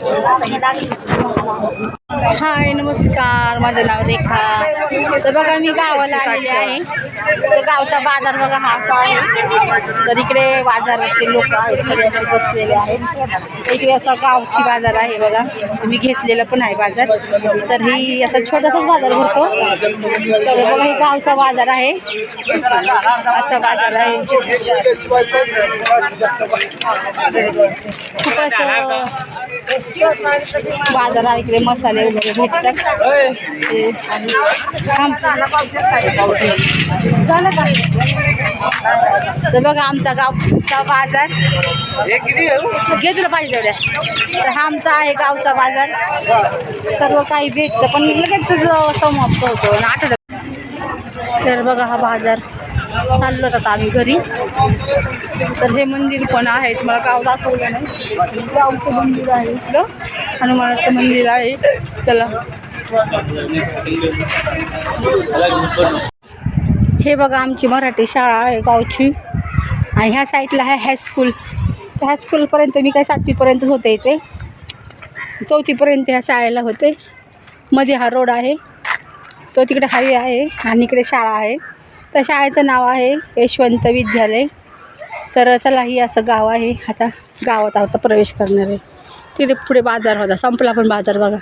我们每天拉力。हाय नमस्कार. माझं नाव रेखा. तर बघा मी गावाला आलेले आहे. तर गावचा बाजार बघा हा असा आहे. तर इकडे बाजाराचे लोक आहेत बसलेले आहेत. इकडे असा गावची बाजार आहे बघा. मी घेतलेला पण आहे बाजार. तर ही असा छोटासाच बाजार भरतो. तर बघा हे गावचा बाजार आहे. असा बाजार आहे. खूप असं बाजार आहे इकडे मसाले वगैरे भेटतात. झालं का? तर बघा आमचा गावचा बाजार. घे तुला पाहिजे तेवढ्या. तर हा आमचा आहे गावचा बाजार. सर्व काही भेटतं पण लगेच समाप्त होतो आठवड्यात. तर बघा हा बाजार. चाललो आता आम्ही घरी. तर हे मंदिर पण आहे तुम्हाला गाव दाखवलं नाही. गावचं मंदिर आहे इकडं. हनुमानाचं मंदिर आहे चला. हे बघा आमची मराठी शाळा आहे गावची. आणि ह्या साईडला आहे हायस्कूल हायस्कूलपर्यंत मी काय सातवीपर्यंतच होते इथे. चौथीपर्यंत ह्या शाळेला होते. मध्ये हा रोड आहे. तो तिकडे हायवे आहे आणि इकडे शाळा आहे. तर शाळेचं नाव आहे यशवंत विद्यालय. तर चला ही असं गाव आहे. आता गावात आता प्रवेश करणार आहे. तिथे पुढे बाजार होता. संपला पण बाजार बघा.